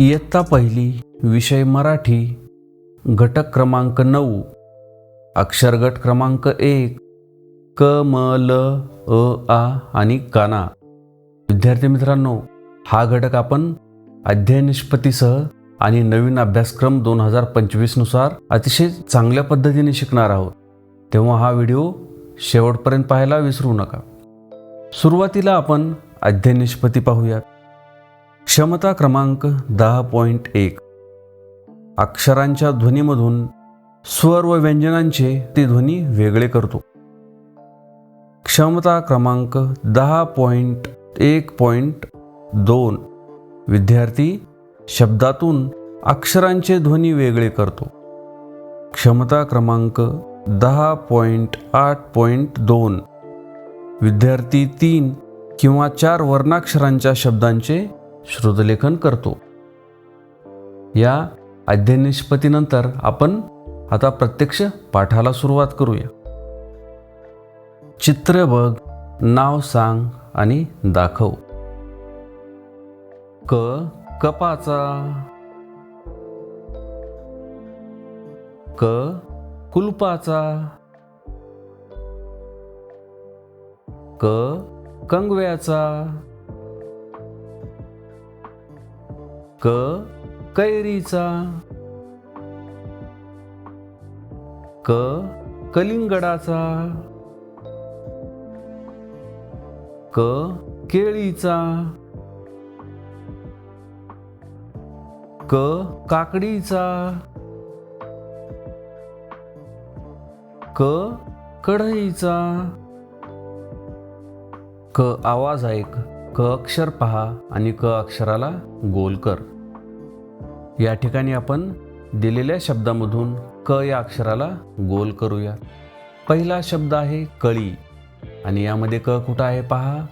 इयत्ता पहिली विषय मराठी घटक क्रमांक नऊ अक्षरगट क्रमांक एक क म ल अ आ आणि काना. विद्यार्थी मित्रांनो हा घटक आपण अध्ययन निष्पत्तीसह आणि नवीन अभ्यासक्रम दोन हजार पंचवीसनुसार अतिशय चांगल्या पद्धतीने शिकणार आहोत. तेव्हा हा व्हिडिओ शेवटपर्यंत पाहायला विसरू नका. सुरुवातीला आपण अध्ययन निष्पत्ती पाहूयात. क्षमता क्रमांक दहा पॉईंट एक. अक्षरांच्या ध्वनीमधून स्वर व व्यंजनांचे ते ध्वनी वेगळे करतो. क्षमता क्रमांक दहा पॉईंट एक पॉईंट दोन. विद्यार्थी शब्दातून अक्षरांचे ध्वनी वेगळे करतो. क्षमता क्रमांक दहा पॉईंट आठ पॉईंट दोन. विद्यार्थी तीन किंवा चार वर्णाक्षरांच्या शब्दांचे श्रुतलेखन करतो. या अध्ययनिष्पत्तीनंतर आपण आता प्रत्यक्ष पाठाला सुरुवात करूया. चित्र बघ नाव सांग आणि दाखव. क कपाचा. क कुलपाचा. क कंगव्याचा. क कैरीचा. क कलिंगडाचा. क केळीचा. क काकडीचा. क कढईचा. क आवाज ऐक क अक्षर पहा आणि क अक्षराला गोल कर. या ठिकाणी आपण दिलेल्या शब्दामधून क या अक्षराला गोल करूया. पहिला शब्द आहे कळी आणि यामध्ये क कुठं आहे पहा?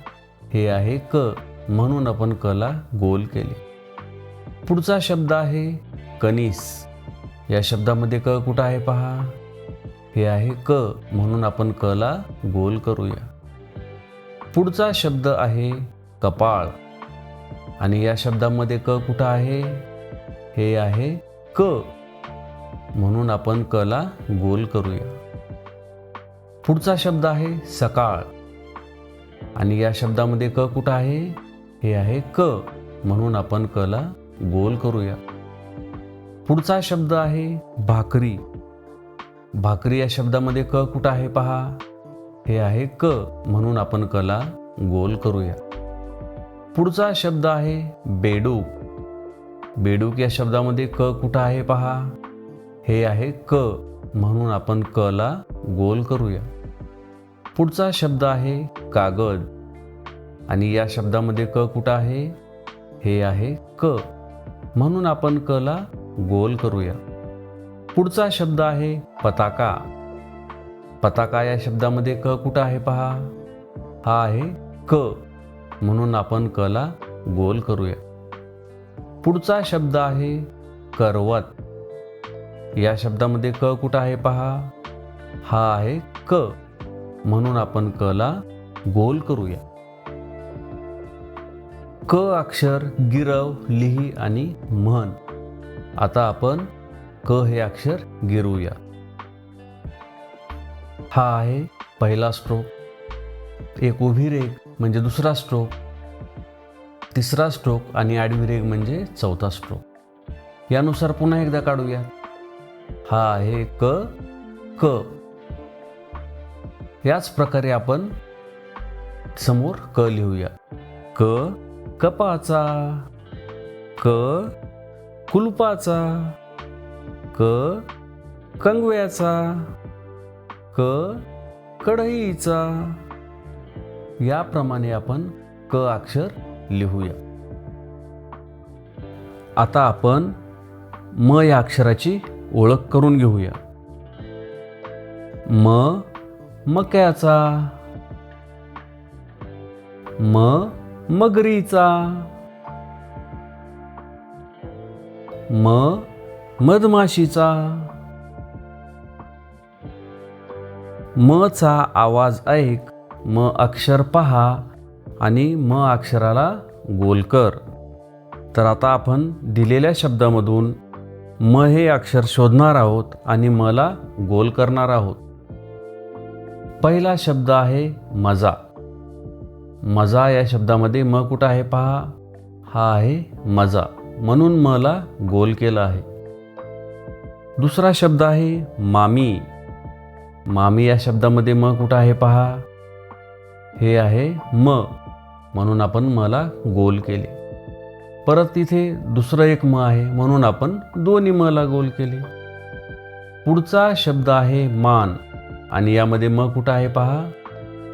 हे आहे क म्हणून आपण क ला गोल केले. पुढचा शब्द आहे कनिस. या शब्दामध्ये क कुठं आहे पहा? हे आहे क म्हणून आपण क ला गोल करूया. पुढचा शब्द आहे कपाळ. आणि या शब्दामध्ये क कुठं आहे? हे आहे क. म्हणून आपण क ला गोल करूया. पुढचा शब्द आहे सकाळ. आणि या शब्दामध्ये क कुठं आहे? हे आहे क. म्हणून आपण कला गोल करूया. पुढचा शब्द आहे भाकरी. भाकरी या शब्दामध्ये क कुठं आहे पहा? हे आहे क. म्हणून आपण कला गोल करूया. पुढचा शब्द आहे बेडूक बेडूक या शब्दामध्ये क कुठं आहे पहा. हे आहे क. म्हणून आपण क ला गोल करूया. पुढचा शब्द आहे कागद. आणि या शब्दामध्ये क कुठं आहे? हे आहे क. म्हणून आपण क ला गोल करूया. पुढचा शब्द आहे पताका. पताका या शब्दामध्ये क कुठं आहे पहा. हा आहे क. म्हणून आपण कला गोल करूया. पुढचा शब्द आहे करवत. या शब्दामध्ये क कुठं आहे पहा? हा आहे क. म्हणून आपण कला गोल करूया. क अक्षर गिरव लिही आणि म्हण. आता आपण क हे अक्षर गिरूया हा आहे पहिला स्ट्रोक. एक उभी रेख. म्हणजे दुसरा स्ट्रोक तिसरा स्ट्रोक आणि आडवी रेग म्हणजे चौथा स्ट्रोक यानुसार पुन्हा एकदा काढूया. हा आहे क क. याच प्रकारे आपण समोर क लिहूया. क कपाचा क कुलपाचा क कंगव्याचा क कढईचा याप्रमाणे आपण क अक्षर लिहूया. आता आपण म या अक्षराची ओळख करून घेऊया. म मक्याचा म मगरीचा म मधमाशीचा? म चा आवाज ऐक. म अक्षर पहा आणि म अक्षराला गोल कर. तर आता आपण दिलेल्या शब्दामधून म हे अक्षर शोधणार आहोत आणि मला गोल करणार आहोत. पहिला शब्द आहे मजा. मजा या शब्दामध्ये म कुठं आहे पहा? हा आहे मजा. म्हणून मला गोल केला आहे. दुसरा शब्द आहे मामी. मामी या शब्दामध्ये म कुठं आहे पहा? हे आहे म. म्हणून आपण मला गोल केले. परत तिथे दुसरं एक म आहे म्हणून आपण दोन्ही मला गोल केले. पुढचा शब्द आहे मान. आणि यामध्ये म कुठं आहे पहा?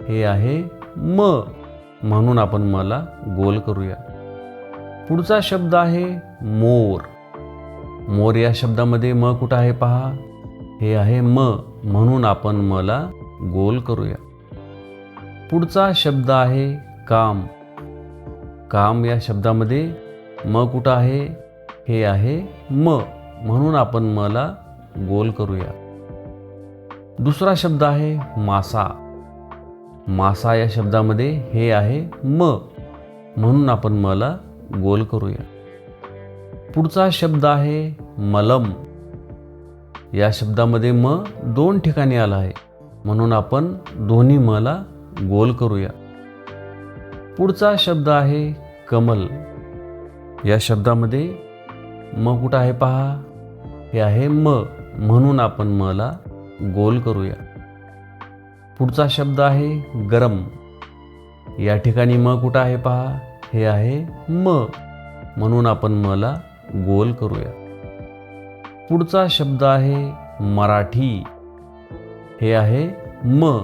हे आहे म. म्हणून आपण मला गोल करूया. पुढचा शब्द आहे मोर. मोर या शब्दामध्ये म कुठं आहे पहा? हे आहे म. म्हणून आपण मला गोल करूया. पुढचा शब्द आहे काम. काम या शब्दामध्ये म कुठं आहे? हे आहे म. म्हणून आपण मला गोल करूया. दुसरा शब्द आहे मासा. मासा या शब्दामध्ये हे आहे म. म्हणून आपण मला गोल करूया. पुढचा शब्द आहे मलम. या शब्दामध्ये म दोन ठिकाणी आला आहे. म्हणून आपण दोन्ही मला गोल करूया. पुढचा शब्द आहे कमल. या शब्दामध्ये म कुठं आहे पहा? हे आहे म. म्हणून आपण मला गोल करूया. पुढचा शब्द आहे गरम. या ठिकाणी म कुठं आहे पहा? हे आहे म. म्हणून आपण मला गोल करूया. पुढचा शब्द आहे मराठी. हे आहे म.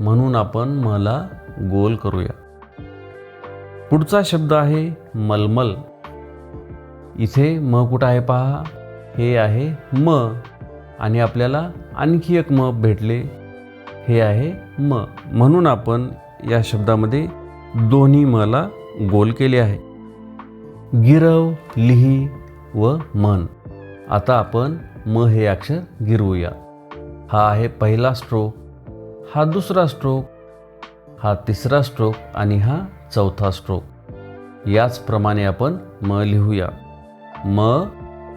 म्हणून आपण मला गोल करूया. पुढचा शब्द आहे मलमल. इथे म कुठं आहे पहा? हे आहे म. आणि आपल्याला आणखी एक म भेटले. हे आहे म. म्हणून आपण या शब्दामध्ये दोन्ही मला गोल केले आहे. गिरव लिही व मन आता आपण म हे अक्षर गिरवूया. हा आहे पहिला स्ट्रोक हा दुसरा स्ट्रोक हा तिसरा स्ट्रोक आणि हा चौथा स्ट्रोक. याचप्रमाणे आपण म लिहूया. म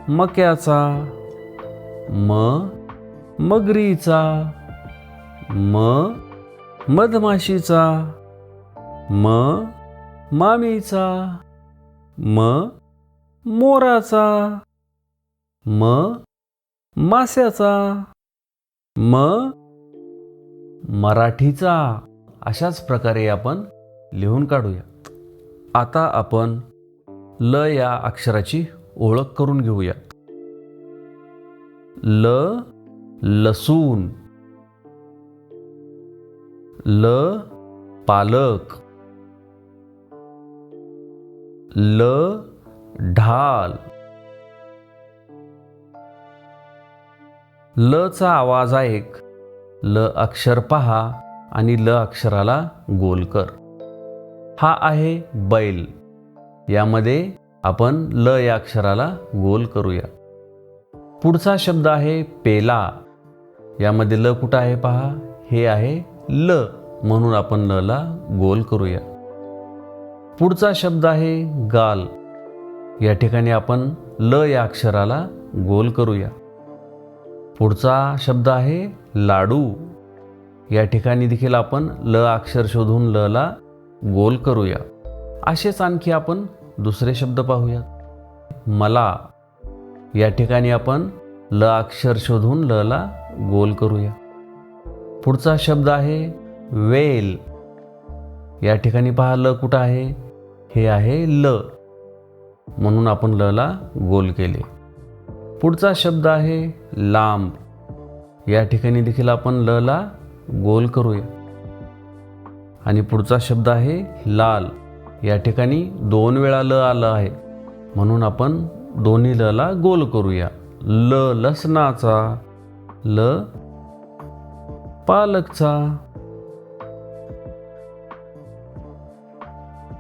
मक्याचा. म मगरीचा. म मधमाशीचा. म मामीचा. म मोराचा. म मास्याचा म मराठीचा अशाच प्रकारे आपण लिहून काढूया. आता आपण ल या अक्षराची ओळख करून घेऊया. ल लसूण. ल पालक. ल ढाल. ल चा आवाज आहे एक ल अक्षर पहा आणि ल अक्षराला गोल कर. हा आहे बैल. यामध्ये आपण ल या अक्षराला गोल करूया. पुढचा शब्द आहे पेला. यामध्ये ल कुठं आहे पहा? हे आहे ल. म्हणून आपण ल ला गोल करूया. पुढचा शब्द आहे गाल. या ठिकाणी आपण ल या अक्षराला गोल करूया. पुढचा शब्द आहे लाडू. या ठिकाणी देखील आपण ल अक्षर शोधून ल ला गोल करूया. असेच आणखी आपण दुसरे शब्द पाहूयात. मला. या ठिकाणी आपण ल अक्षर शोधून ल ला गोल करूया. पुढचा शब्द आहे वेल. या ठिकाणी पहा ल कुठं आहे? हे आहे ल. म्हणून आपण ल ला गोल केले. पुढचा शब्द आहे लांब. या ठिकाणी देखील आपण ल ला गोल करूया. आणि पुढचा शब्द आहे लाल. या ठिकाणी दोन वेळा ल आलं आहे. म्हणून आपण दोन्ही ल ला गोल करूया. ल लसणाचा ल पालकचा.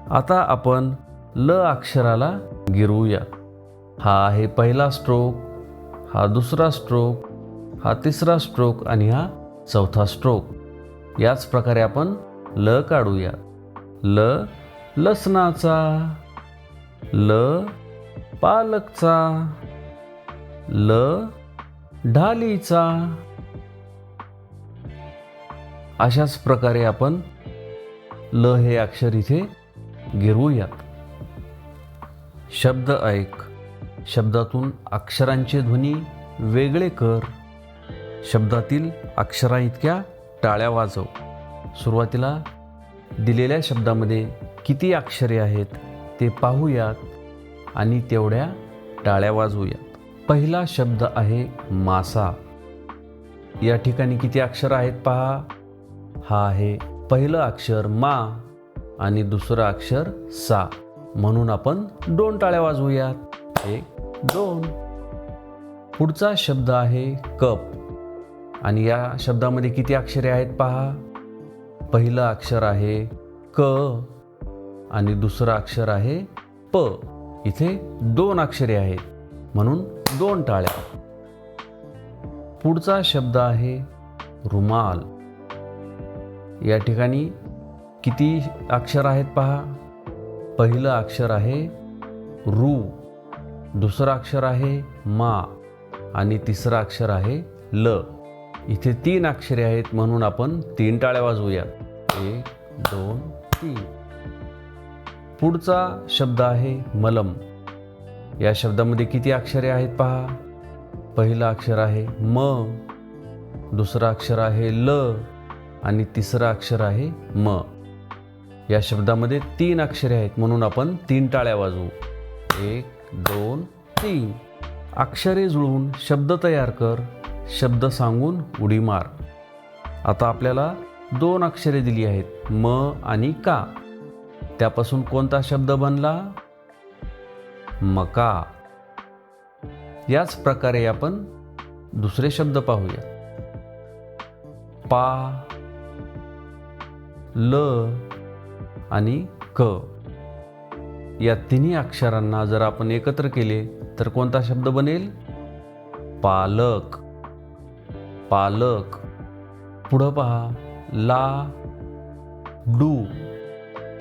आता आपण ल अक्षराला गिरवूया. हा आहे पहिला स्ट्रोक हा दुसरा स्ट्रोक हा तिसरा स्ट्रोक आणि हा चौथा स्ट्रोक. याच प्रकारे आपण ल काढूया. ल लसणाचा. ल पालकचा. ल ढालीचा. अशाच प्रकारे आपण ल हे अक्षर इथे गिरवूयात शब्द ऐक. शब्दातून अक्षरांचे ध्वनी वेगळे कर. शब्दातील अक्षराइतक्या टाळ्या वाजव. सुरुवातीला दिलेल्या शब्दामध्ये किती अक्षरे आहेत ते पाहूयात आणि तेवढ्या टाळ्या वाजवूयात. पहिला शब्द आहे मासा. या ठिकाणी किती अक्षर आहेत पहा. हा आहे पहिलं अक्षर मा आणि दुसरं अक्षर सा. म्हणून आपण दोन टाळ्या वाजवूयात. एक दोन. पुढचा शब्द आहे कप. आणि या शब्दामध्ये किती अक्षरे आहेत पहा? पहिलं अक्षर आहे क आणि दुसरं अक्षर आहे प. इथे दोन अक्षरे आहेत म्हणून दोन टाळ्या. पुढचा शब्द आहे रुमाल. या ठिकाणी किती अक्षर आहेत पहा? पहिलं अक्षर आहे रू. दुसरं अक्षर आहे मा. आणि तिसरं अक्षर आहे ल. इथे तीन अक्षरे आहेत म्हणून आपण तीन टाळ्या वाजवूयात एक दोन तीन. पुढचा शब्द आहे मलम. या शब्दामध्ये किती अक्षरे आहेत पहा. पहिलं अक्षर आहे म दुसरं अक्षर आहे ल आणि तिसरं अक्षर आहे म. या शब्दामध्ये तीन अक्षरे आहेत म्हणून आपण तीन टाळ्या वाजवू. एक दोन तीन. अक्षरे जुळवून शब्द तयार कर. शब्द सांगून उडी मार. आता आपल्याला दोन अक्षरे दिली आहेत म आणि का. त्यापासून कोणता शब्द बनला? मका. याच प्रकारे आपण दुसरे शब्द पाहूया. पा ल आणि क. या तिन्ही अक्षरांना जर आपण एकत्र केले तर कोणता शब्द बनेल? पालक. पालक. पुढं पहा. ला डू.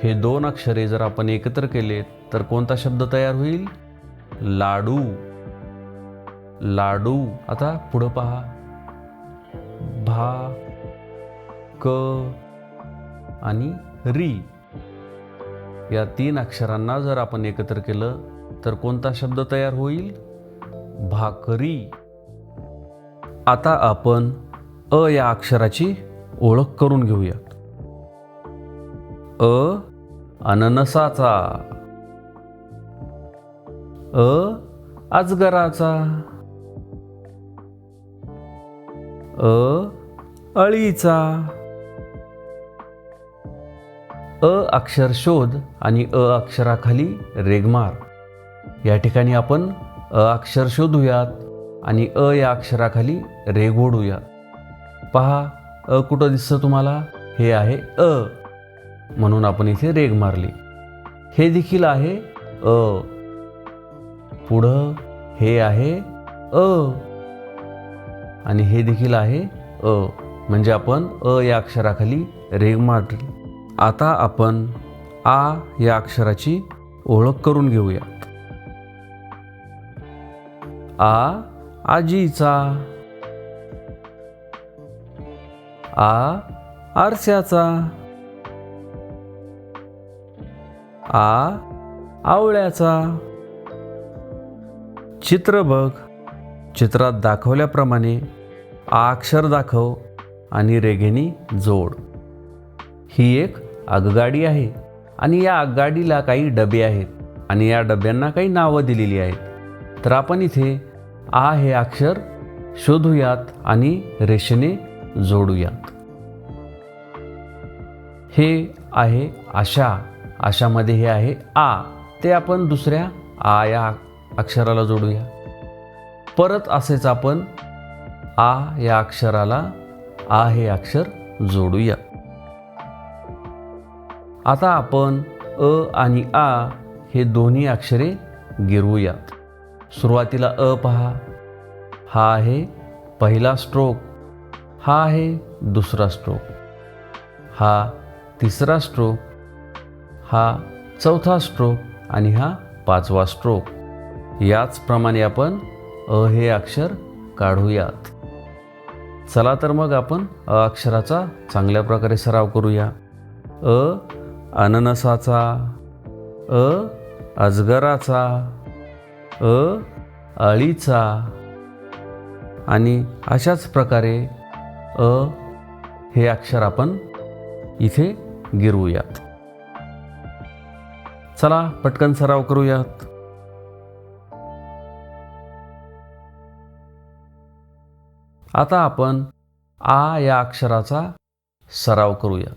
हे दोन अक्षरे जर आपण एकत्र केले तर कोणता शब्द तयार होईल? लाडू. लाडू. आता पुढं पहा. भा क आणि री. या तीन अक्षरांना जर आपण एकत्र केलं तर कोणता शब्द तयार होईल? भाकरी. आता आपण अ या अक्षराची ओळख करून घेऊयात अ अननसाचा अ अजगराचा. अ अळीचा. अ अक्षर शोध आणि अ अक्षराखाली रेगमार. या ठिकाणी आपण अ अक्षर शोधूयात. आणि अ या अक्षराखाली रेग पहा अ कुठं दिसतं तुम्हाला? हे आहे अ. म्हणून आपण इथे रेग मारली. हे देखील आहे अ. पुढं हे आहे अ. आणि हे देखील आहे अ. म्हणजे आपण अ या अक्षराखाली रेग मारली. आता आपण आ या अक्षराची ओळख करून घेऊया. आ आजीचा. आ आरशाचा. आ आवळ्याचा. चित्र बघ. चित्रात दाखवल्याप्रमाणे आ अक्षर दाखव आणि रेघेनी जोड. ही एक आगगाडी आहे आणि या आगगाडीला काही डबे आहेत आणि या डब्यांना काही नावं दिलेली आहेत. तर आपण इथे आ हे अक्षर शोधूयात आणि रेषेने जोडूयात. हे आहे आशा. आशामध्ये हे आहे आ. ते आपण दुसऱ्या आ या अक्षराला जोडूया. परत असेच आपण आ या अक्षराला आ हे अक्षर जोडूया. आता आपण अ आणि आ हे दोन्ही अक्षरे गिरवूयात. सुरुवातीला अ पहा. हा आहे पहिला स्ट्रोक. हा आहे दुसरा स्ट्रोक. हा तिसरा स्ट्रोक. हा चौथा स्ट्रोक आणि हा पाचवा स्ट्रोक. याचप्रमाणे आपण अ हे अक्षर काढूयात. चला तर मग आपण अ अक्षराचा चांगल्या प्रकारे सराव करूया. अ अननसाचा अ अजगराचा अ अळीचा. आणि अशाच प्रकारे अ हे अक्षर आपण इथे गिरवूयात. चला पटकन सराव करूयात. आता आपण आ या अक्षराचा सराव करूया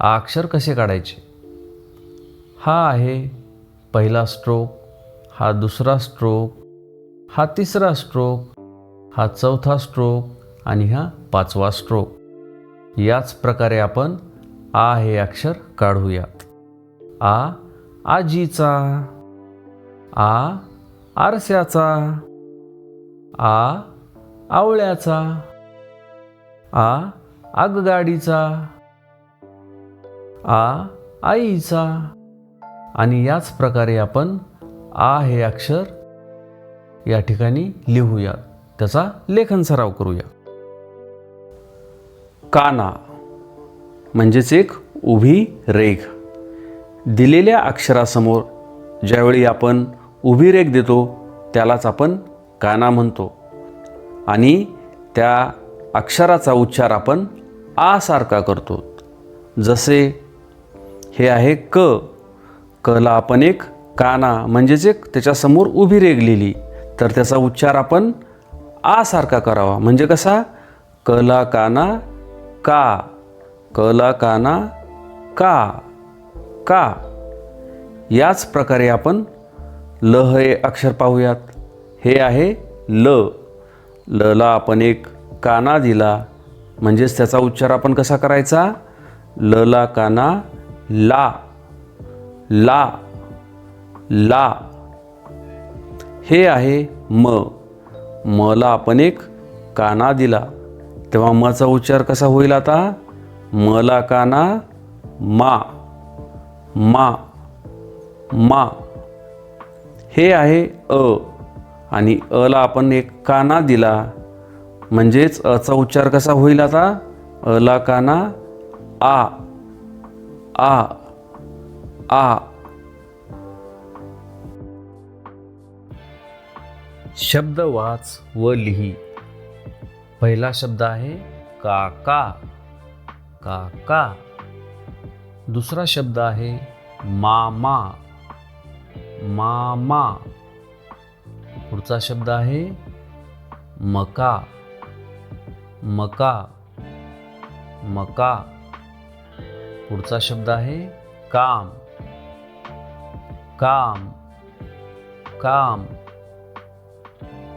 आ अक्षर कसे काढायचे? हा आहे पहिला स्ट्रोक हा दुसरा स्ट्रोक हा तिसरा स्ट्रोक हा चौथा स्ट्रोक आणि हा पाचवा स्ट्रोक. याच प्रकारे आपण आ हे अक्षर काढूयात आ आजीचा. आ आरस्याचा आ आवळ्याचा. आ आगगाडीचा. आ आईचा. आणि याच प्रकारे आपण आ हे अक्षर या ठिकाणी लिहूयात त्याचा लेखन सराव करूया. काना म्हणजेच एक उभी रेघ. दिलेल्या अक्षरासमोर ज्यावेळी आपण उभी रेघ देतो त्यालाच आपण काना म्हणतो. आणि त्या अक्षराचा उच्चार आपण आ सारखा करतो. जसे हे आहे क. कला आपण एक काना म्हणजेच एक त्याच्यासमोर उभी रेगलेली. तर त्याचा उच्चार आपण आ सारखा करावा. म्हणजे कसा? कला काना का. कला काना का. का. याच प्रकारे आपण ल हे अक्षर पाहूयात. हे आहे ल. लला आपण एक काना दिला. म्हणजेच त्याचा उच्चार आपण कसा करायचा? लला काना ला. ला. ला. हे आहे म. मला आपण एक काना दिला. तेव्हा मचा उच्चार कसा होईल आता? मला काना मा. मा. मा. हे आहे अ. आणि अला आपण एक काना दिला. म्हणजेच अचा उच्चार कसा होईल आता? अला काना आ. आ. आ. शब्द वाच व लिही. पहिला शब्द आहे काका. काका. दुसरा शब्द आहे मामा. मामा. पुढचा शब्द आहे मका. मका. मका. पुढचा शब्द आहे काम. काम. काम.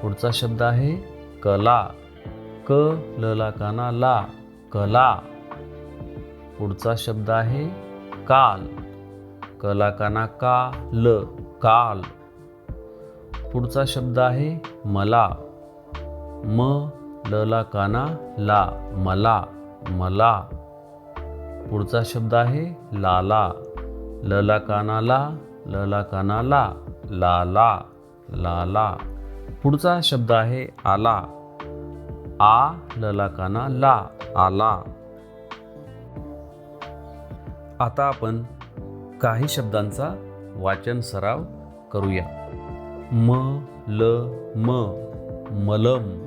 पुढचा शब्द आहे कला. क लला काना ला कला. पुढचा शब्द आहे काल. कला काना का ल काल. पुढचा शब्द आहे मला. म लला काना ला मला मला. पुढचा शब्द आहे लाला. लला काना ला लला काना ला लाला लाला. पुढचा शब्द आहे आला. आ ललाकाना ला आला. आता आपण काही शब्दांचा वाचन सराव करूया. म ल म मलम.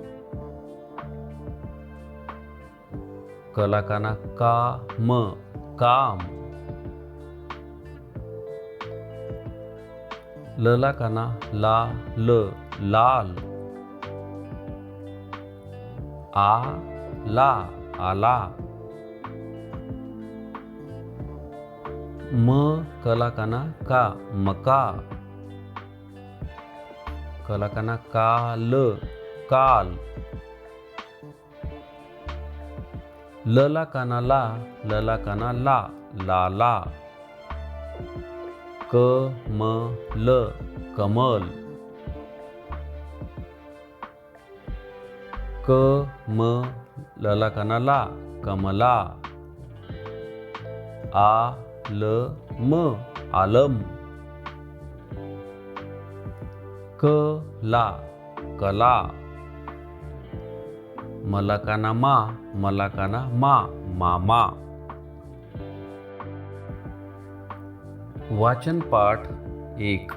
कलाकाना का म काम. ललाकाना ला ल लाल. आ ला आला. म कलाकाना का मका कलाकाना काल. काल लला काना ला? लला काना ला लाला क म ल कमल. क म लला कनाला कमला. आ ल म आलम. क ला कला. मलाकाना मा मलाकाना मा मा मामा. वाचन पाठ एक.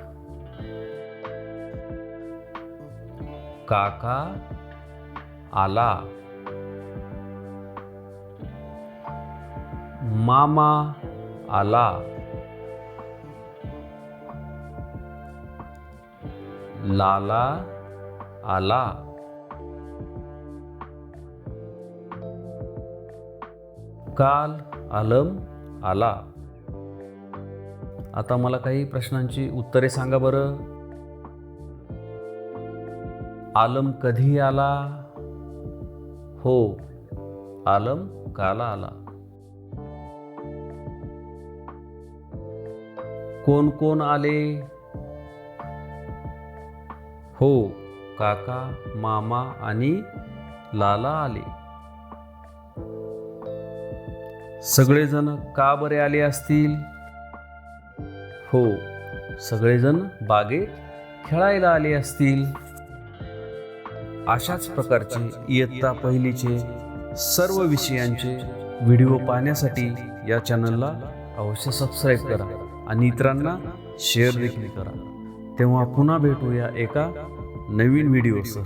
काका आला. मामा आला. लाला आला. काल आलम आला. आता मला काही प्रश्नांची उत्तरे सांगा बरं. आलम कधी आला? हो आलम काला आला. कोण कोण आले? हो काका मामा आणि लाला आले. सगळेजण का बरे आले असतील? हो सगळेजण बागेत खेळायला आले असतील. अशाच प्रकारचे इयत्ता पहिलीचे सर्व विषयांचे व्हिडिओ पाहण्यासाठी या चॅनलला अवश्य सबस्क्राईब करा आणि इतरांना शेअर देखील करा. तेव्हा पुन्हा भेटूया एका नवीन व्हिडिओसह.